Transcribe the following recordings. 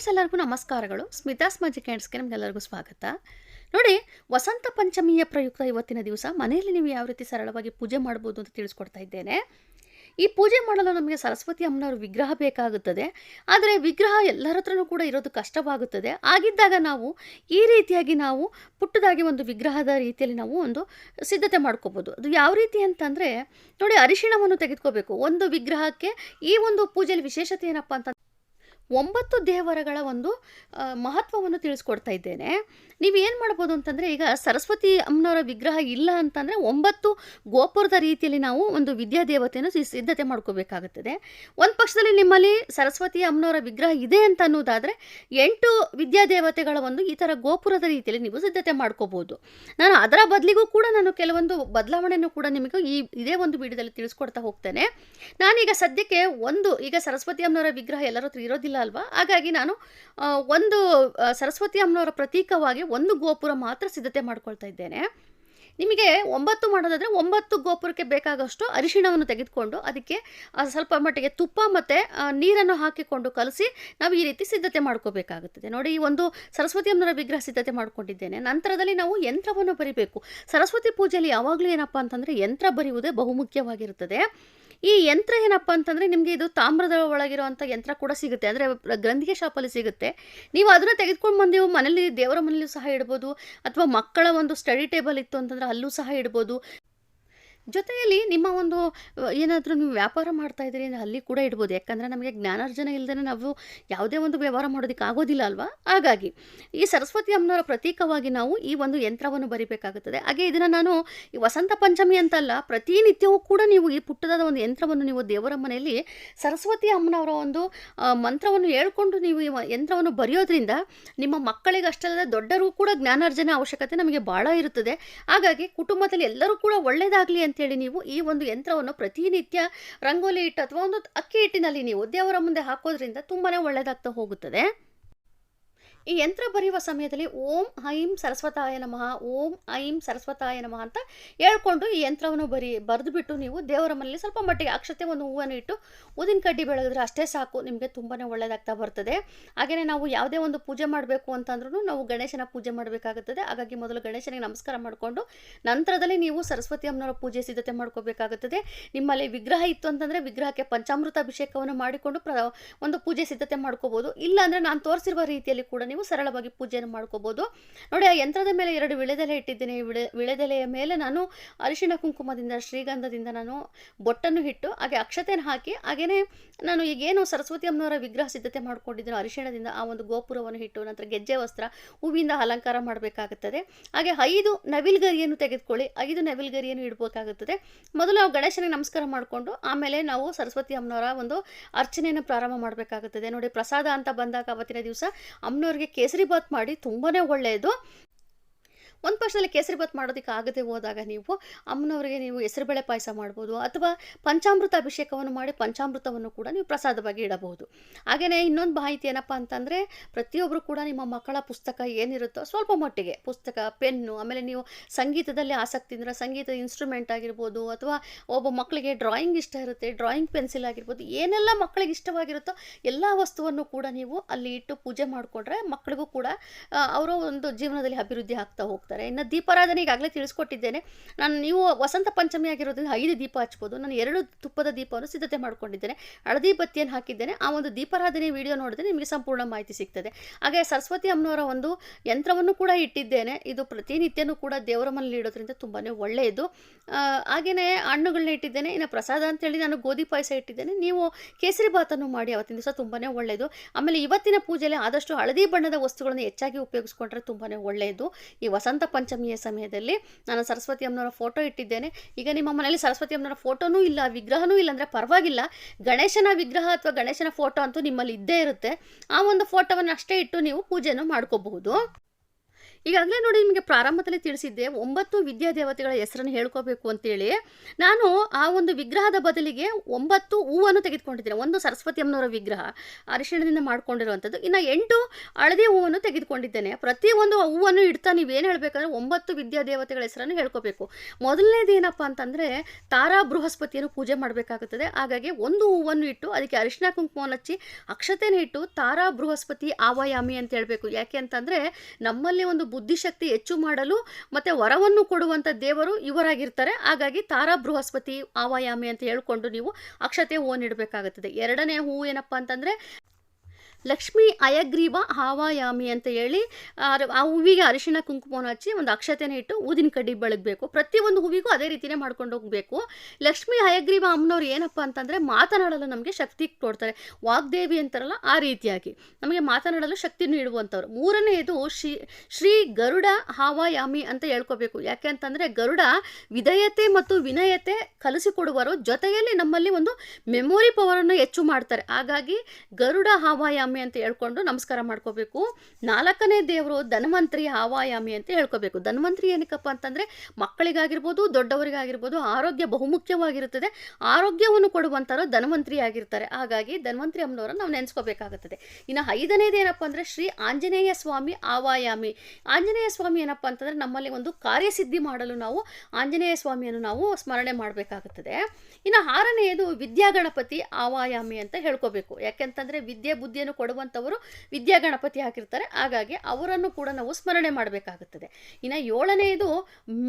Friends, ಎಲ್ಲರಿಗೂ ನಮಸ್ಕಾರಗಳು. ಸ್ಮಿತಾಸ್ ಸ್ಮಾಜಿ ಕ್ಯಾಂಡ್ಸ್ಗೆ ನಿಮಗೆಲ್ಲರಿಗೂ ಸ್ವಾಗತ. ನೋಡಿ, ವಸಂತ ಪಂಚಮಿಯ ಪ್ರಯುಕ್ತ ಇವತ್ತಿನ ದಿವಸ ಮನೆಯಲ್ಲಿ ನೀವು ಯಾವ ರೀತಿ ಸರಳವಾಗಿ ಪೂಜೆ ಮಾಡ್ಬೋದು ಅಂತ ತಿಳಿಸ್ಕೊಡ್ತಾ ಇದ್ದೇನೆ. ಈ ಪೂಜೆ ಮಾಡಲು ನಮಗೆ ಸರಸ್ವತಿ ಅಮ್ಮನವ್ರ ವಿಗ್ರಹ ಬೇಕಾಗುತ್ತದೆ. ಆದರೆ ವಿಗ್ರಹ ಎಲ್ಲರ ಹತ್ರನೂ ಕೂಡ ಇರೋದು ಕಷ್ಟವಾಗುತ್ತದೆ. ಆಗಿದ್ದಾಗ ನಾವು ಈ ರೀತಿಯಾಗಿ ನಾವು ಪುಟ್ಟದಾಗಿ ಒಂದು ವಿಗ್ರಹದ ರೀತಿಯಲ್ಲಿ ನಾವು ಒಂದು ಸಿದ್ಧತೆ ಮಾಡ್ಕೋಬೋದು. ಅದು ಯಾವ ರೀತಿ ಅಂತಂದರೆ, ನೋಡಿ, ಅರಿಶಿಣವನ್ನು ತೆಗೆದುಕೋಬೇಕು. ಒಂದು ವಿಗ್ರಹಕ್ಕೆ ಈ ಒಂದು ಪೂಜೆಯಲ್ಲಿ ವಿಶೇಷತೆ ಏನಪ್ಪ ಅಂತ ಒಂಬತ್ತು ದೇವರಗಳ ಒಂದು ಮಹತ್ವವನ್ನು ತಿಳಿಸ್ಕೊಡ್ತಾ ಇದ್ದೇನೆ. ನೀವು ಏನು ಮಾಡ್ಬೋದು ಅಂತಂದರೆ, ಈಗ ಸರಸ್ವತಿ ಅಮ್ಮನವರ ವಿಗ್ರಹ ಇಲ್ಲ ಅಂತಂದರೆ ಒಂಬತ್ತು ಗೋಪುರದ ರೀತಿಯಲ್ಲಿ ನಾವು ಒಂದು ವಿದ್ಯಾ ದೇವತೆಯನ್ನು ಸಿದ್ಧತೆ ಮಾಡ್ಕೋಬೇಕಾಗುತ್ತದೆ. ಒಂದು ಪಕ್ಷದಲ್ಲಿ ನಿಮ್ಮಲ್ಲಿ ಸರಸ್ವತಿ ಅಮ್ಮನವರ ವಿಗ್ರಹ ಇದೆ ಅಂತ ಅನ್ನೋದಾದರೆ, ಎಂಟು ವಿದ್ಯಾದೇವತೆಗಳ ಒಂದು ಈ ಥರ ಗೋಪುರದ ರೀತಿಯಲ್ಲಿ ನೀವು ಸಿದ್ಧತೆ ಮಾಡ್ಕೋಬೋದು. ನಾನು ಅದರ ಬದಲಿಗೂ ಕೂಡ ನಾನು ಕೆಲವೊಂದು ಬದಲಾವಣೆಯನ್ನು ಕೂಡ ನಿಮಗೆ ಈ, ಇದೇ ಒಂದು ವಿಡಿಯೋದಲ್ಲಿ ತಿಳಿಸ್ಕೊಡ್ತಾ ಹೋಗ್ತೇನೆ. ನಾನೀಗ ಸದ್ಯಕ್ಕೆ ಒಂದು, ಈಗ ಸರಸ್ವತಿ ಅಮ್ಮನವರ ವಿಗ್ರಹ ಎಲ್ಲರ ಹತ್ರ ಇರೋದಿಲ್ಲ ಅಲ್ವಾ? ಹಾಗಾಗಿ ನಾನು ಒಂದು ಸರಸ್ವತಿ ಅಮ್ಮನವರ ಪ್ರತೀಕವಾಗಿ ಒಂದು ಗೋಪುರ ಮಾತ್ರ ಸಿದ್ಧತೆ ಮಾಡ್ಕೊಳ್ತಾ ಇದ್ದೇನೆ. ನಿಮಗೆ ಒಂಬತ್ತು ಮಾಡೋದಾದರೆ ಒಂಬತ್ತು ಗೋಪುರಕ್ಕೆ ಬೇಕಾಗಷ್ಟು ಅರಿಶಿಣವನ್ನು ತೆಗೆದುಕೊಂಡು ಅದಕ್ಕೆ ಸ್ವಲ್ಪ ಮಟ್ಟಿಗೆ ತುಪ್ಪ ಮತ್ತು ನೀರನ್ನು ಹಾಕಿಕೊಂಡು ಕಲಸಿ ನಾವು ಈ ರೀತಿ ಸಿದ್ಧತೆ ಮಾಡ್ಕೋಬೇಕಾಗುತ್ತದೆ. ನೋಡಿ, ಈ ಒಂದು ಸರಸ್ವತಿ ಅಮ್ಮನವರ ವಿಗ್ರಹ ಸಿದ್ಧತೆ ಮಾಡ್ಕೊಂಡಿದ್ದೇನೆ. ನಂತರದಲ್ಲಿ ನಾವು ಯಂತ್ರವನ್ನು ಬರಿಬೇಕು. ಸರಸ್ವತಿ ಪೂಜೆಯಲ್ಲಿ ಯಾವಾಗಲೂ ಏನಪ್ಪ ಅಂತಂದರೆ ಯಂತ್ರ ಬರೆಯುವುದೇ ಬಹುಮುಖ್ಯವಾಗಿರುತ್ತದೆ. ಈ ಯಂತ್ರ ಏನಪ್ಪ ಅಂತಂದರೆ ನಿಮಗೆ ಇದು ತಾಮ್ರದ ಒಳಗಿರುವಂಥ ಯಂತ್ರ ಕೂಡ ಸಿಗುತ್ತೆ. ಅಂದರೆ ಗ್ರಂಥಿಗೆ ಶಾಪಲ್ಲಿ ಸಿಗುತ್ತೆ. ನೀವು ಅದನ್ನು ತೆಗೆದುಕೊಂಡು ಬಂದು ನೀವು ಮನೇಲಿ ದೇವರ ಮನೆಯಲ್ಲೂ ಸಹ ಇಡ್ಬೋದು. ಅಥವಾ ಮಕ್ಕಳ ಒಂದು ಸ್ಟಡಿ ಟೇಬಲ್ ಇತ್ತು ಅಂತಂದರೆ ಅಲ್ಲೂ ಸಹ ಇಡ್ಬೋದು. ಜೊತೆಯಲ್ಲಿ ನಿಮ್ಮ ಒಂದು ಏನಾದರೂ ನೀವು ವ್ಯಾಪಾರ ಮಾಡ್ತಾ ಇದ್ದೀರಿ ಅಲ್ಲಿ ಕೂಡ ಇಡ್ಬೋದು. ಯಾಕಂದರೆ ನಮಗೆ ಜ್ಞಾನಾರ್ಜನ ಇಲ್ಲದೇ ನಾವು ಯಾವುದೇ ಒಂದು ವ್ಯವಹಾರ ಮಾಡೋದಕ್ಕೆ ಆಗೋದಿಲ್ಲ ಅಲ್ವಾ? ಹಾಗಾಗಿ ಈ ಸರಸ್ವತಿ ಅಮ್ಮನವರ ಪ್ರತೀಕವಾಗಿ ನಾವು ಈ ಒಂದು ಯಂತ್ರವನ್ನು ಬರಿಬೇಕಾಗುತ್ತದೆ. ಹಾಗೆ ಇದನ್ನು ನಾನು ಈ ವಸಂತ ಪಂಚಮಿ ಅಂತಲ್ಲ, ಪ್ರತಿನಿತ್ಯವೂ ಕೂಡ ನೀವು ಈ ಪುಟ್ಟದಾದ ಒಂದು ಯಂತ್ರವನ್ನು ನೀವು ದೇವರ ಮನೆಯಲ್ಲಿ ಸರಸ್ವತಿ ಅಮ್ಮನವರ ಒಂದು ಮಂತ್ರವನ್ನು ಹೇಳ್ಕೊಂಡು ನೀವು ಈ ಯಂತ್ರವನ್ನು ಬರೆಯೋದ್ರಿಂದ ನಿಮ್ಮ ಮಕ್ಕಳಿಗೆ ಅಷ್ಟಲ್ಲದೆ ದೊಡ್ಡರೂ ಕೂಡ ಜ್ಞಾನಾರ್ಜನೆ ಅವಶ್ಯಕತೆ ನಮಗೆ ಭಾಳ ಇರುತ್ತದೆ. ಹಾಗಾಗಿ ಕುಟುಂಬದಲ್ಲಿ ಎಲ್ಲರೂ ಕೂಡ ಒಳ್ಳೆಯದಾಗಲಿ ಅಂತೇಳಿ ನೀವು ಈ ಒಂದು ಯಂತ್ರವನ್ನು ಪ್ರತಿನಿತ್ಯ ರಂಗೋಲಿ ಇಟ್ಟು ಅಥವಾ ಒಂದು ಅಕ್ಕಿ ಹಿಟ್ಟಿನಲ್ಲಿ ನೀವು ದೇವರ ಮುಂದೆ ಹಾಕೋದ್ರಿಂದ ತುಂಬಾ ಒಳ್ಳೆಯದಾಗ್ತಾ ಹೋಗುತ್ತದೆ. ಈ ಯಂತ್ರ ಬರೆಯುವ ಸಮಯದಲ್ಲಿ ಓಂ ಐಂ ಸರಸ್ವತಾಯ ನಮಃ, ಓಂ ಐಂ ಸರಸ್ವತಾಯ ನಮಃ ಅಂತ ಹೇಳ್ಕೊಂಡು ಈ ಯಂತ್ರವನ್ನು ಬರಿ, ಬರೆದುಬಿಟ್ಟು ನೀವು ದೇವರ ಮನೆಯಲ್ಲಿ ಸ್ವಲ್ಪ ಮಟ್ಟಿಗೆ ಅಕ್ಷತೆ ಒಂದು ಹೂವನ್ನು ಇಟ್ಟು ಊದಿನ ಕಡ್ಡಿ ಬೆಳಗಿದ್ರೆ ಅಷ್ಟೇ ಸಾಕು, ನಿಮಗೆ ತುಂಬಾ ಒಳ್ಳೆಯದಾಗ್ತಾ ಬರ್ತದೆ. ಹಾಗೆಯೇ ನಾವು ಯಾವುದೇ ಒಂದು ಪೂಜೆ ಮಾಡಬೇಕು ಅಂತಂದ್ರೂ ನಾವು ಗಣೇಶನ ಪೂಜೆ ಮಾಡಬೇಕಾಗುತ್ತದೆ. ಹಾಗಾಗಿ ಮೊದಲು ಗಣೇಶನಿಗೆ ನಮಸ್ಕಾರ ಮಾಡಿಕೊಂಡು ನಂತರದಲ್ಲಿ ನೀವು ಸರಸ್ವತಿ ಅಮ್ಮನವರ ಪೂಜೆ ಸಿದ್ಧತೆ ಮಾಡ್ಕೋಬೇಕಾಗುತ್ತದೆ. ನಿಮ್ಮಲ್ಲಿ ವಿಗ್ರಹ ಇತ್ತು ಅಂತಂದರೆ ವಿಗ್ರಹಕ್ಕೆ ಪಂಚಾಮೃತ ಅಭಿಷೇಕವನ್ನು ಮಾಡಿಕೊಂಡು ಪ್ರ ಒಂದು ಪೂಜೆ ಸಿದ್ಧತೆ ಮಾಡ್ಕೋಬೋದು. ಇಲ್ಲಾಂದರೆ ನಾನು ತೋರಿಸಿರುವ ರೀತಿಯಲ್ಲಿ ಕೂಡ ನೀವು ಸರಳವಾಗಿ ಪೂಜೆಯನ್ನು ಮಾಡ್ಕೋಬೋದು. ನೋಡಿ, ಆ ಯಂತ್ರದ ಮೇಲೆ ಎರಡು ವಿಳೆದೆಲೆ ಇಟ್ಟಿದ್ದೀನಿ. ವಿಳೆ, ವಿಳೆದೆಲೆಯ ಮೇಲೆ ನಾನು ಅರಿಶಿಣ ಕುಂಕುಮದಿಂದ, ಶ್ರೀಗಂಧದಿಂದ ನಾನು ಬೊಟ್ಟನ್ನು ಇಟ್ಟು, ಹಾಗೆ ಅಕ್ಷತೆಯನ್ನು ಹಾಕಿ ಹಾಗೆಯೇ ನಾನು ಈಗೇನು ಸರಸ್ವತಿ ಅಮ್ಮನವರ ವಿಗ್ರಹ ಸಿದ್ಧತೆ ಮಾಡಿಕೊಂಡಿದ್ದೀನಿ ಅರಿಶಿಣದಿಂದ ಆ ಒಂದು ಗೋಪುರವನ್ನು ಇಟ್ಟು, ನಂತರ ಗೆಜ್ಜೆ ವಸ್ತ್ರ, ಹೂವಿಂದ ಅಲಂಕಾರ ಮಾಡಬೇಕಾಗುತ್ತದೆ. ಹಾಗೆ ಐದು ನವಿಲ್ಗರಿಯನ್ನು ತೆಗೆದುಕೊಳ್ಳಿ. ಐದು ನವಿಲ್ಗರಿಯನ್ನು ಇಡಬೇಕಾಗುತ್ತದೆ. ಮೊದಲು ನಾವು ಗಣೇಶನಿಗೆ ನಮಸ್ಕಾರ ಮಾಡಿಕೊಂಡು, ಆಮೇಲೆ ನಾವು ಸರಸ್ವತಿ ಅಮ್ಮನವರ ಒಂದು ಅರ್ಚನೆಯನ್ನು ಪ್ರಾರಂಭ ಮಾಡಬೇಕಾಗುತ್ತದೆ. ನೋಡಿ, ಪ್ರಸಾದ ಅಂತ ಬಂದಾಗ ಅವತ್ತಿನ ದಿವಸ ಅಮ್ಮನವ್ರಿಗೆ ಕೇಸರಿ ಬಾತ್ ಮಾಡಿ ತುಂಬಾ ಒಳ್ಳೆಯದು ಒಂದು ಪಕ್ಷದಲ್ಲಿ ಕೇಸರಿ ಬಾತ್ ಮಾಡೋದಕ್ಕೆ ಆಗದೆ ಹೋದಾಗ ನೀವು ಅಮ್ಮನವರಿಗೆ ನೀವು ಹೆಸರುಬೇಳೆ ಪಾಯಸ ಮಾಡ್ಬೋದು ಅಥವಾ ಪಂಚಾಮೃತ ಅಭಿಷೇಕವನ್ನು ಮಾಡಿ ಪಂಚಾಮೃತವನ್ನು ಕೂಡ ನೀವು ಪ್ರಸಾದವಾಗಿ ಇಡಬಹುದು. ಹಾಗೆಯೇ ಇನ್ನೊಂದು ಮಾಹಿತಿ ಏನಪ್ಪ ಅಂತಂದರೆ ಪ್ರತಿಯೊಬ್ಬರು ಕೂಡ ನಿಮ್ಮ ಮಕ್ಕಳ ಪುಸ್ತಕ ಏನಿರುತ್ತೋ ಸ್ವಲ್ಪ ಮಟ್ಟಿಗೆ ಪುಸ್ತಕ, ಪೆನ್ನು, ಆಮೇಲೆ ನೀವು ಸಂಗೀತದಲ್ಲಿ ಆಸಕ್ತಿ ಅಂದರೆ ಸಂಗೀತ ಇನ್ಸ್ಟ್ರೂಮೆಂಟ್ ಆಗಿರ್ಬೋದು ಅಥವಾ ಒಬ್ಬ ಮಕ್ಕಳಿಗೆ ಡ್ರಾಯಿಂಗ್ ಇಷ್ಟ ಇರುತ್ತೆ ಡ್ರಾಯಿಂಗ್ ಪೆನ್ಸಿಲ್ ಆಗಿರ್ಬೋದು, ಏನೆಲ್ಲ ಮಕ್ಕಳಿಗೆ ಇಷ್ಟವಾಗಿರುತ್ತೋ ಎಲ್ಲ ವಸ್ತುವನ್ನು ಕೂಡ ನೀವು ಅಲ್ಲಿ ಇಟ್ಟು ಪೂಜೆ ಮಾಡಿಕೊಂಡ್ರೆ ಮಕ್ಕಳಿಗೂ ಕೂಡ ಅವರ ಒಂದು ಜೀವನದಲ್ಲಿ ಅಭಿವೃದ್ಧಿ ಆಗ್ತಾ ಹೋಗ್ತಾರೆ ಇನ್ನು ದೀಪಾರಾಧನೆ ಈಗಾಗಲೇ ತಿಳಿಸ್ಕೊಟ್ಟಿದ್ದೇನೆ. ನಾನು ನೀವು ವಸಂತ ಪಂಚಮಿ ಆಗಿರೋದ್ರಿಂದ ಐದು ದೀಪ ಹಚ್ಬೋದು. ನಾನು ಎರಡು ತುಪ್ಪದ ದೀಪವನ್ನು ಸಿದ್ಧತೆ ಮಾಡ್ಕೊಂಡಿದ್ದೇನೆ. ಹಳದಿ ಬತ್ತಿಯನ್ನು ಹಾಕಿದ್ದೇನೆ. ಆ ಒಂದು ದೀಪಾರಾಧನೆ ವಿಡಿಯೋ ನೋಡಿದ್ರೆ ನಿಮಗೆ ಸಂಪೂರ್ಣ ಮಾಹಿತಿ ಸಿಗ್ತದೆ. ಹಾಗೆ ಸರಸ್ವತಿ ಅಮ್ಮನವರ ಒಂದು ಯಂತ್ರವನ್ನು ಕೂಡ ಇಟ್ಟಿದ್ದೇನೆ. ಇದು ಪ್ರತಿನಿತ್ಯನೂ ಕೂಡ ದೇವರ ಮನೇಲಿ ಇಡೋದ್ರಿಂದ ತುಂಬಾ ಒಳ್ಳೆಯದು. ಹಾಗೆಯೇ ಹಣ್ಣುಗಳನ್ನ ಇಟ್ಟಿದ್ದೇನೆ. ಇನ್ನು ಪ್ರಸಾದ ಅಂತೇಳಿ ನಾನು ಗೋಧಿ ಪಾಯಸ ಇಟ್ಟಿದ್ದೇನೆ. ನೀವು ಕೇಸರಿ ಬಾತನ್ನು ಮಾಡಿ ಅವತ್ತಿನ ದಿವಸ ತುಂಬಾ ಒಳ್ಳೆಯದು. ಆಮೇಲೆ ಇವತ್ತಿನ ಪೂಜೆಯಲ್ಲಿ ಆದಷ್ಟು ಹಳದಿ ಬಣ್ಣದ ವಸ್ತುಗಳನ್ನು ಹೆಚ್ಚಾಗಿ ಉಪಯೋಗಿಸ್ಕೊಂಡ್ರೆ ತುಂಬಾ ಒಳ್ಳೆಯದು. ಈ ವಸಂತ ಪಂಚಮಿಯ ಸಮಯದಲ್ಲಿ ನಾನು ಸರಸ್ವತಿ ಅಮ್ಮನವರ ಫೋಟೋ ಇಟ್ಟಿದ್ದೇನೆ. ಈಗ ನಿಮ್ಮ ಮನೆಯಲ್ಲಿ ಸರಸ್ವತಿ ಅಮ್ಮನವರ ಫೋಟೋನೂ ಇಲ್ಲ, ವಿಗ್ರಹನೂ ಇಲ್ಲ ಅಂದರೆ ಪರವಾಗಿಲ್ಲ. ಗಣೇಶನ ವಿಗ್ರಹ ಅಥವಾ ಗಣೇಶನ ಫೋಟೋ ಅಂತೂ ನಿಮ್ಮಲ್ಲಿ ಇದ್ದೇ ಇರುತ್ತೆ. ಆ ಒಂದು ಫೋಟೋವನ್ನು ಅಷ್ಟೇ ಇಟ್ಟು ನೀವು ಪೂಜೆಯನ್ನು ಮಾಡ್ಕೋಬಹುದು. ಈಗಾಗಲೇ ನೋಡಿ ನಿಮಗೆ ಪ್ರಾರಂಭದಲ್ಲಿ ತಿಳಿಸಿದ್ದೆ, ಒಂಬತ್ತು ವಿದ್ಯಾ ದೇವತೆಗಳ ಹೆಸರನ್ನು ಹೇಳ್ಕೋಬೇಕು ಅಂತೇಳಿ. ನಾನು ಆ ಒಂದು ವಿಗ್ರಹದ ಬದಲಿಗೆ ಒಂಬತ್ತು ಹೂವನ್ನು ತೆಗೆದುಕೊಂಡಿದ್ದೇನೆ, ಒಂದು ಸರಸ್ವತಿ ಅಮ್ಮನವರ ವಿಗ್ರಹ, ಅರಿಶಿಣದಿಂದ ಮಾಡ್ಕೊಂಡಿರುವಂಥದ್ದು. ಇನ್ನು ಎಂಟು ಹಳದಿ ಹೂವನ್ನು ತೆಗೆದುಕೊಂಡಿದ್ದೇನೆ. ಪ್ರತಿಯೊಂದು ಹೂವನ್ನು ಇಡ್ತಾ ನೀವೇನು ಹೇಳಬೇಕಂದ್ರೆ ಒಂಬತ್ತು ವಿದ್ಯಾ ದೇವತೆಗಳ ಹೆಸರನ್ನು ಹೇಳ್ಕೋಬೇಕು. ಮೊದಲನೇದು ಏನಪ್ಪ ಅಂತಂದರೆ ತಾರಾ ಬೃಹಸ್ಪತಿಯನ್ನು ಪೂಜೆ ಮಾಡಬೇಕಾಗುತ್ತದೆ. ಹಾಗಾಗಿ ಒಂದು ಹೂವನ್ನು ಇಟ್ಟು ಅದಕ್ಕೆ ಅರಿಶಿಣ ಕುಂಕುಮವನ್ನು ಹಚ್ಚಿ ಅಕ್ಷತೆನ ಇಟ್ಟು ತಾರಾ ಬೃಹಸ್ಪತಿ ಆವಾಯಾಮಿ ಅಂತ ಹೇಳಬೇಕು. ಯಾಕೆ ಅಂತಂದರೆ ನಮ್ಮಲ್ಲಿ ಒಂದು ಬುದ್ಧಿಶಕ್ತಿ ಹೆಚ್ಚು ಮಾಡಲು ಮತ್ತು ವರವನ್ನು ಕೊಡುವಂಥ ದೇವರು ಇವರಾಗಿರ್ತಾರೆ. ಹಾಗಾಗಿ ತಾರಾ ಬೃಹಸ್ಪತಿ ಆವಾಯಾಮಿ ಅಂತ ಹೇಳ್ಕೊಂಡು ನೀವು ಅಕ್ಷತೆ ಹೂವನ್ನು ಇಡಬೇಕಾಗುತ್ತದೆ. ಎರಡನೇ ಹೂವು ಏನಪ್ಪ ಅಂತಂದರೆ ಲಕ್ಷ್ಮೀ ಅಯಗ್ರೀವ ಹಾವಾಯಾಮಿ ಅಂತ ಹೇಳಿ, ಆ ಹೂವಿಗೆ ಅರಿಶಿಣ ಕುಂಕುಮವನ್ನು ಹಚ್ಚಿ ಒಂದು ಅಕ್ಷತೆನ ಇಟ್ಟು ಊದಿನ ಕಡ್ಡಿ ಬೆಳಗಬೇಕು. ಪ್ರತಿಯೊಂದು ಹೂವಿಗೂ ಅದೇ ರೀತಿಯೇ ಮಾಡ್ಕೊಂಡು ಹೋಗಬೇಕು. ಲಕ್ಷ್ಮೀ ಹಯಗ್ರೀವ ಅಮ್ಮನವ್ರು ಏನಪ್ಪ ಅಂತಂದರೆ ಮಾತನಾಡಲು ನಮಗೆ ಶಕ್ತಿ ಕೊಡ್ತಾರೆ. ವಾಗ್ದೇವಿ ಅಂತಾರಲ್ಲ ಆ ರೀತಿಯಾಗಿ. ನಮಗೆ ಮಾತನಾಡಲು ಶಕ್ತಿ ನೀಡುವಂಥವ್ರು ಮೂರನೆಯದು ಶ್ರೀ ಶ್ರೀ ಗರುಡ ಹಾವಾಯಾಮಿ ಅಂತ ಹೇಳ್ಕೋಬೇಕು. ಯಾಕೆ ಅಂತಂದರೆ ಗರುಡ ವಿಧೇಯತೆ ಮತ್ತು ವಿನಯತೆ ಕಲಿಸಿಕೊಡುವರು ಜೊತೆಯಲ್ಲಿ ನಮ್ಮಲ್ಲಿ ಒಂದು ಮೆಮೊರಿ ಪವರನ್ನು ಹೆಚ್ಚು ಮಾಡ್ತಾರೆ. ಹಾಗಾಗಿ ಗರುಡ ಹಾವಾಯಾಮಿ ಅಂತ ಹೇಳ್ಕೊಂಡು ನಮಸ್ಕಾರ ಮಾಡ್ಕೋಬೇಕು. ನಾಲ್ಕನೇ ದೇವರು ಧನ್ವಂತ್ರಿ ಆವಾಯಾಮಿ ಅಂತ ಹೇಳ್ಕೋಬೇಕು. ಧನ್ವಂತ್ರಿ ಏನಕ್ಕಪ್ಪ ಅಂತಂದರೆ ಮಕ್ಕಳಿಗಾಗಿರ್ಬೋದು, ದೊಡ್ಡವರಿಗಾಗಿರ್ಬೋದು ಆರೋಗ್ಯ ಬಹುಮುಖ್ಯವಾಗಿರುತ್ತದೆ. ಆರೋಗ್ಯವನ್ನು ಕೊಡುವಂಥವ್ರು ಧನ್ವಂತ್ರಿ ಆಗಿರ್ತಾರೆ ಹಾಗಾಗಿ ಧನ್ವಂತ್ರಿ ಅಮ್ಮನವರನ್ನು ನಾವು ನೆನೆಸ್ಕೋಬೇಕಾಗುತ್ತದೆ. ಇನ್ನು ಐದನೇದು ಏನಪ್ಪ ಅಂದರೆ ಶ್ರೀ ಆಂಜನೇಯ ಸ್ವಾಮಿ ಆವಾಯಾಮಿ ಆಂಜನೇಯ ಸ್ವಾಮಿ ಏನಪ್ಪ ಅಂತಂದರೆ ನಮ್ಮಲ್ಲಿ ಒಂದು ಕಾರ್ಯಸಿದ್ಧಿ ಮಾಡಲು ನಾವು ಆಂಜನೇಯ ಸ್ವಾಮಿಯನ್ನು ನಾವು ಸ್ಮರಣೆ ಮಾಡಬೇಕಾಗುತ್ತದೆ. ಇನ್ನು ಆರನೆಯದು ವಿದ್ಯಾಗಣಪತಿ ಆವಾಯಾಮಿ ಅಂತ ಹೇಳ್ಕೋಬೇಕು. ಯಾಕೆಂತಂದರೆ ವಿದ್ಯೆ ಬುದ್ಧಿಯನ್ನು ಕೊಡುವಂಥವರು ವಿದ್ಯಾಗಣಪತಿ ಹಾಕಿರ್ತಾರೆ. ಹಾಗಾಗಿ ಅವರನ್ನು ಕೂಡ ನಾವು ಸ್ಮರಣೆ ಮಾಡಬೇಕಾಗುತ್ತದೆ. ಇನ್ನು ಏಳನೆಯದು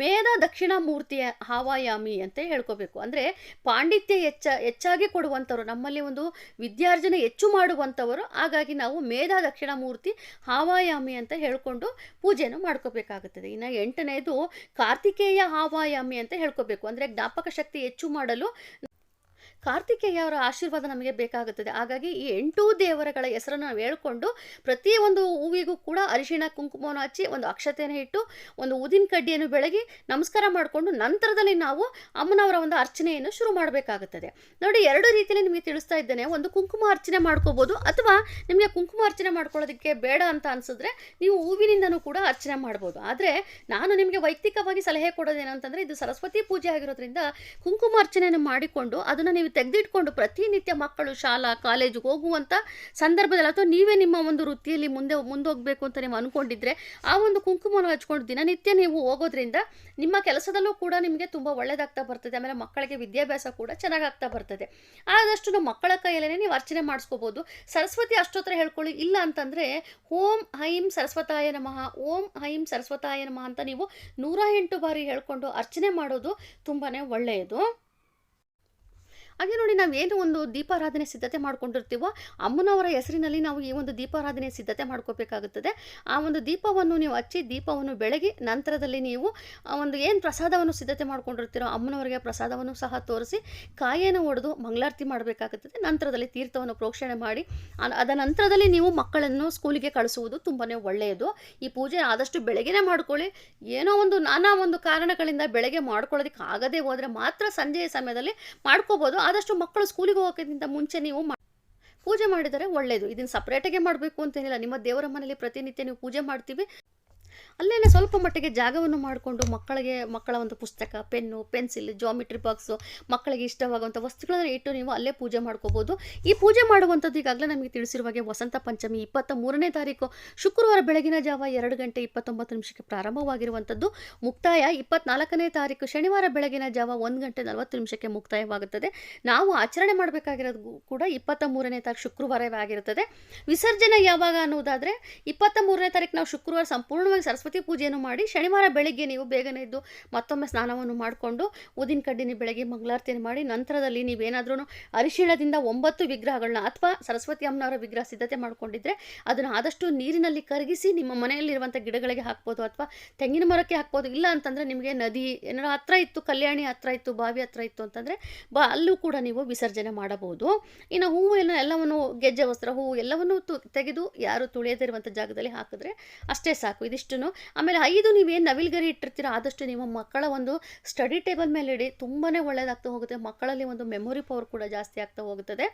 ಮೇಧ ದಕ್ಷಿಣಾಮೂರ್ತಿಯ ಹಾವಾಯಾಮಿ ಅಂತ ಹೇಳ್ಕೋಬೇಕು. ಅಂದರೆ ಪಾಂಡಿತ್ಯ ಹೆಚ್ಚ, ಹೆಚ್ಚಾಗಿ ಕೊಡುವಂಥವ್ರು, ನಮ್ಮಲ್ಲಿ ಒಂದು ವಿದ್ಯಾರ್ಜನೆ ಹೆಚ್ಚು ಮಾಡುವಂಥವರು, ಹಾಗಾಗಿ ನಾವು ಮೇಧ ದಕ್ಷಿಣಾಮೂರ್ತಿ ಹಾವಾಯಾಮಿ ಅಂತ ಹೇಳ್ಕೊಂಡು ಪೂಜೆಯನ್ನು ಮಾಡ್ಕೋಬೇಕಾಗುತ್ತದೆ. ಇನ್ನು ಎಂಟನೆಯದು ಕಾರ್ತಿಕೇಯ ಹಾವಾಯಾಮಿ ಅಂತ ಹೇಳ್ಕೋಬೇಕು. ಅಂದರೆ ಜ್ಞಾಪಕ ಶಕ್ತಿ ಹೆಚ್ಚು ಮಾಡಲು ಕಾರ್ತಿಕೇಯ ಅವರ ಆಶೀರ್ವಾದ ನಮಗೆ ಬೇಕಾಗುತ್ತದೆ. ಹಾಗಾಗಿ ಈ ಎಂಟು ದೇವರಗಳ ಹೆಸರನ್ನು ನಾವು ಹೇಳ್ಕೊಂಡು ಪ್ರತಿಯೊಂದು ಹೂವಿಗೂ ಕೂಡ ಅರಿಶಿಣ, ಕುಂಕುಮವನ್ನು ಹಚ್ಚಿ ಒಂದು ಅಕ್ಷತೆಯನ್ನು ಇಟ್ಟು ಒಂದು ಊದಿನ ಕಡ್ಡಿಯನ್ನು ಬೆಳಗಿ ನಮಸ್ಕಾರ ಮಾಡಿಕೊಂಡು ನಂತರದಲ್ಲಿ ನಾವು ಅಮ್ಮನವರ ಒಂದು ಅರ್ಚನೆಯನ್ನು ಶುರು ಮಾಡಬೇಕಾಗುತ್ತದೆ. ನೋಡಿ, ಎರಡು ರೀತಿಯಲ್ಲಿ ನಿಮಗೆ ತಿಳಿಸ್ತಾ ಇದ್ದೇನೆ. ಒಂದು ಕುಂಕುಮ ಅರ್ಚನೆ ಮಾಡ್ಕೋಬೋದು ಅಥವಾ ನಿಮಗೆ ಕುಂಕುಮ ಅರ್ಚನೆ ಮಾಡ್ಕೊಳ್ಳೋದಕ್ಕೆ ಬೇಡ ಅಂತ ಅನಿಸಿದ್ರೆ ನೀವು ಹೂವಿನಿಂದನೂ ಕೂಡ ಅರ್ಚನೆ ಮಾಡ್ಬೋದು. ಆದರೆ ನಾನು ನಿಮಗೆ ವೈಯಕ್ತಿಕವಾಗಿ ಸಲಹೆ ಕೊಡೋದೇನಂತಂದರೆ ಇದು ಸರಸ್ವತಿ ಪೂಜೆ ಆಗಿರೋದ್ರಿಂದ ಕುಂಕುಮ ಅರ್ಚನೆಯನ್ನು ಮಾಡಿಕೊಂಡು ಅದನ್ನು ನೀವು ತೆಗೆದಿಟ್ಕೊಂಡು ಪ್ರತಿನಿತ್ಯ ಮಕ್ಕಳು ಶಾಲಾ ಕಾಲೇಜಿಗೆ ಹೋಗುವಂಥ ಸಂದರ್ಭದಲ್ಲಿ ಅಥವಾ ನೀವೇ ನಿಮ್ಮ ಒಂದು ವೃತ್ತಿಯಲ್ಲಿ ಮುಂದೆ, ಮುಂದೋಗಬೇಕು ಅಂತ ನೀವು ಅಂದ್ಕೊಂಡಿದ್ರೆ ಆ ಒಂದು ಕುಂಕುಮವನ್ನು ಹಚ್ಕೊಂಡು ದಿನನಿತ್ಯ ನೀವು ಹೋಗೋದ್ರಿಂದ ನಿಮ್ಮ ಕೆಲಸದಲ್ಲೂ ಕೂಡ ನಿಮಗೆ ತುಂಬ ಒಳ್ಳೆಯದಾಗ್ತಾ ಬರ್ತದೆ. ಆಮೇಲೆ ಮಕ್ಕಳಿಗೆ ವಿದ್ಯಾಭ್ಯಾಸ ಕೂಡ ಚೆನ್ನಾಗಾಗ್ತಾ ಬರ್ತದೆ. ಆದಷ್ಟು ನಾವು ಮಕ್ಕಳ ಕೈಯಲ್ಲೇ ನೀವು ಅರ್ಚನೆ ಮಾಡಿಸ್ಕೋಬೋದು. ಸರಸ್ವತಿ ಅಷ್ಟೋತ್ರ ಹೇಳ್ಕೊಳ್ಳಿ. ಇಲ್ಲ ಅಂತಂದರೆ ಓಂ ಹೈಂ ಸರಸ್ವತಾಯ ನಮಃ, ಓಂ ಹೈಂ ಸರಸ್ವತಾಯ ನಮಃ ಅಂತ ನೀವು ನೂರ ಎಂಟು ಬಾರಿ ಹೇಳ್ಕೊಂಡು ಅರ್ಚನೆ ಮಾಡೋದು ತುಂಬಾ ಒಳ್ಳೆಯದು. ಹಾಗೆ ನೋಡಿ ನಾವು ಏನು ಒಂದು ದೀಪಾರಾಧನೆ ಸಿದ್ಧತೆ ಮಾಡ್ಕೊಂಡಿರ್ತೀವೋ ಅಮ್ಮನವರ ಹೆಸರಿನಲ್ಲಿ ನಾವು ಈ ಒಂದು ದೀಪಾರಾಧನೆ ಸಿದ್ಧತೆ ಮಾಡ್ಕೋಬೇಕಾಗುತ್ತದೆ. ಆ ಒಂದು ದೀಪವನ್ನು ನೀವು ಹಚ್ಚಿ ದೀಪವನ್ನು ಬೆಳಗಿ ನಂತರದಲ್ಲಿ ನೀವು ಒಂದು ಏನು ಪ್ರಸಾದವನ್ನು ಸಿದ್ಧತೆ ಮಾಡ್ಕೊಂಡಿರ್ತೀರೋ ಅಮ್ಮನವರಿಗೆ ಪ್ರಸಾದವನ್ನು ಸಹ ತೋರಿಸಿ ಕಾಯನ್ನು ಒಡೆದು ಮಂಗಳಾರತಿ ಮಾಡಬೇಕಾಗುತ್ತದೆ. ನಂತರದಲ್ಲಿ ತೀರ್ಥವನ್ನು ಪ್ರೋಕ್ಷಣೆ ಮಾಡಿ ಅದ ನಂತರದಲ್ಲಿ ನೀವು ಮಕ್ಕಳನ್ನು ಸ್ಕೂಲಿಗೆ ಕಳಿಸುವುದು ತುಂಬಾ ಒಳ್ಳೆಯದು. ಈ ಪೂಜೆ ಆದಷ್ಟು ಬೆಳಗ್ಗೆನೇ ಮಾಡ್ಕೊಳ್ಳಿ. ಏನೋ ಒಂದು ನಾನಾ ಒಂದು ಕಾರಣಗಳಿಂದ ಬೆಳಗ್ಗೆ ಮಾಡ್ಕೊಳ್ಳೋದಕ್ಕೆ ಆಗದೆ ಹೋದರೆ ಮಾತ್ರ ಸಂಜೆಯ ಸಮಯದಲ್ಲಿ ಮಾಡ್ಕೋಬೋದು. ಆದಷ್ಟು ಮಕ್ಕಳು ಸ್ಕೂಲಿಗೆ ಹೋಗೋಕ್ಕಿಂತ ಮುಂಚೆ ನೀವು ಪೂಜೆ ಮಾಡಿದರೆ ಒಳ್ಳೆಯದು ಇದನ್ನು ಸಪ್ರೇಟಾಗೆ ಮಾಡಬೇಕು ಅಂತೇನಿಲ್ಲ ನಿಮ್ಮ ದೇವರ ಮನೆಯಲ್ಲಿ ಪ್ರತಿನಿತ್ಯ ನೀವು ಪೂಜೆ ಮಾಡ್ತೀವಿ. ಅಲ್ಲೇನೆ ಸ್ವಲ್ಪ ಮಟ್ಟಿಗೆ ಜಾಗವನ್ನು ಮಾಡಿಕೊಂಡು ಮಕ್ಕಳಿಗೆ, ಮಕ್ಕಳ ಒಂದು ಪುಸ್ತಕ, ಪೆನ್ನು, ಪೆನ್ಸಿಲ್ ಜಾಮಿಟ್ರಿ ಬಾಕ್ಸು ಮಕ್ಕಳಿಗೆ ಇಷ್ಟವಾಗುವಂಥ ವಸ್ತುಗಳನ್ನು ಇಟ್ಟು ನೀವು ಅಲ್ಲೇ ಪೂಜೆ ಮಾಡ್ಕೋಬೋದು. ಈ ಪೂಜೆ ಮಾಡುವಂಥದ್ದು ಈಗಾಗಲೇ ನಮಗೆ ತಿಳಿಸಿರುವ ಹಾಗೆ ವಸಂತ ಪಂಚಮಿ ಇಪ್ಪತ್ತ ಮೂರನೇ ತಾರೀಕು, ಶುಕ್ರವಾರ ಬೆಳಗಿನ ಜಾವ ಎರಡು ಗಂಟೆ ಇಪ್ಪತ್ತೊಂಬತ್ತು ನಿಮಿಷಕ್ಕೆ ಪ್ರಾರಂಭವಾಗಿರುವಂಥದ್ದು. ಮುಕ್ತಾಯ ಇಪ್ಪತ್ನಾಲ್ಕನೇ ತಾರೀಕು, ಶನಿವಾರ ಬೆಳಗಿನ ಜಾವ ಒಂದು ಗಂಟೆ ನಲವತ್ತು ನಿಮಿಷಕ್ಕೆ ಮುಕ್ತಾಯವಾಗುತ್ತದೆ. ನಾವು ಆಚರಣೆ ಮಾಡಬೇಕಾಗಿರೋದು ಕೂಡ ಇಪ್ಪತ್ತ ಮೂರನೇ ತಾರೀಕು, ಶುಕ್ರವಾರವೇ ಆಗಿರುತ್ತದೆ. ವಿಸರ್ಜನೆ ಯಾವಾಗ ಅನ್ನೋದಾದರೆ ಇಪ್ಪತ್ತ ಮೂರನೇ ತಾರೀಕು ನಾವು ಶುಕ್ರವಾರ ಸಂಪೂರ್ಣವಾಗಿ ಸರಸ್ವತಿ ಪೂಜೆಯನ್ನು ಮಾಡಿ ಶನಿವಾರ ಬೆಳಗ್ಗೆ ನೀವು ಬೇಗನೆ ಇದ್ದು ಮತ್ತೊಮ್ಮೆ ಸ್ನಾನವನ್ನು ಮಾಡಿಕೊಂಡು ಊದಿನ ಕಡ್ಡಿನ ಬೆಳಗ್ಗೆ ಮಂಗಳಾರತಿಯನ್ನು ಮಾಡಿ ನಂತರದಲ್ಲಿ ನೀವೇನಾದ್ರೂ ಅರಿಶಿಣದಿಂದ ಒಂಬತ್ತು ವಿಗ್ರಹಗಳನ್ನ ಅಥವಾ ಸರಸ್ವತಿ ಅಮ್ಮನವರ ವಿಗ್ರಹ ಸಿದ್ಧತೆ ಮಾಡಿಕೊಂಡಿದ್ರೆ ಅದನ್ನು ಆದಷ್ಟು ನೀರಿನಲ್ಲಿ ಕರಗಿಸಿ ನಿಮ್ಮ ಮನೆಯಲ್ಲಿರುವಂಥ ಗಿಡಗಳಿಗೆ ಹಾಕ್ಬೋದು ಅಥವಾ ತೆಂಗಿನ ಮರಕ್ಕೆ ಹಾಕ್ಬೋದು. ಇಲ್ಲ ಅಂತಂದರೆ ನಿಮಗೆ ನದಿ ಏನಾದ್ರು ಹತ್ರ ಇತ್ತು, ಕಲ್ಯಾಣಿ ಹತ್ರ ಇತ್ತು, ಬಾವಿ ಹತ್ರ ಇತ್ತು ಅಂತಂದರೆ ಬಾ, ಅಲ್ಲೂ ಕೂಡ ನೀವು ವಿಸರ್ಜನೆ ಮಾಡಬಹುದು. ಇನ್ನು ಹೂವು ಎಲ್ಲ ಎಲ್ಲವನ್ನು ಗೆಜ್ಜೆ ವಸ್ತ್ರ ಹೂವು ಎಲ್ಲವನ್ನು ತೆಗೆದು ಯಾರು ತುಳಿಯದೇ ಜಾಗದಲ್ಲಿ ಹಾಕಿದ್ರೆ ಅಷ್ಟೇ ಸಾಕು. ಇದಿಷ್ಟನ್ನು ಆಮೇಲೆ ಐದು ನೀವೇನು ನವಿಲ್ಗರಿ ಇಟ್ಟಿರ್ತೀರ, ಆದಷ್ಟು ನಿಮ್ಮ ಮಕ್ಕಳ ಒಂದು ಸ್ಟಡಿ ಟೇಬಲ್ ಮೇಲೆ ಇಡಿ ತುಂಬಾ ಒಳ್ಳೆಯದಾಗ್ತಾ ಹೋಗುತ್ತೆ. ಮಕ್ಕಳಲ್ಲಿ ಒಂದು ಮೆಮೊರಿ ಪವರ್ ಕೂಡ ಜಾಸ್ತಿ ಆಗ್ತಾ ಹೋಗುತ್ತದೆ.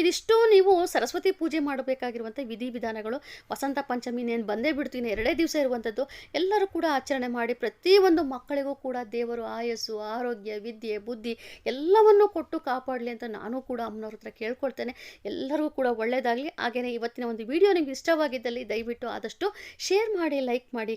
ಇದಿಷ್ಟು ನೀವು ಸರಸ್ವತಿ ಪೂಜೆ ಮಾಡಬೇಕಾಗಿರುವಂಥ ವಿಧಿವಿಧಾನಗಳು, ವಸಂತ ಪಂಚಮಿ ನೇನು ಬಂದೇ ಬಿಡ್ತೀನಿ ಎರಡೇ ದಿವಸ ಇರುವಂಥದ್ದು ಎಲ್ಲರೂ ಕೂಡ ಆಚರಣೆ ಮಾಡಿ ಪ್ರತಿಯೊಂದು ಮಕ್ಕಳಿಗೂ ಕೂಡ ದೇವರು ಆಯಸ್ಸು, ಆರೋಗ್ಯ, ವಿದ್ಯೆ, ಬುದ್ಧಿ ಎಲ್ಲವನ್ನೂ ಕೊಟ್ಟು ಕಾಪಾಡಲಿ ಅಂತ ನಾನು ಕೂಡ ಅಮ್ಮನವ್ರ ಹತ್ರ ಕೇಳ್ಕೊಳ್ತೇನೆ. ಎಲ್ಲರಿಗೂ ಕೂಡ ಒಳ್ಳೆಯದಾಗಲಿ ಹಾಗೆಯೇ ಇವತ್ತಿನ ಒಂದು ವಿಡಿಯೋ ನಿಮಗೆ ಇಷ್ಟವಾಗಿದ್ದಲ್ಲಿ ದಯವಿಟ್ಟು ಆದಷ್ಟು ಶೇರ್ ಮಾಡಿ ಲೈಕ್ ಮಾಡಿ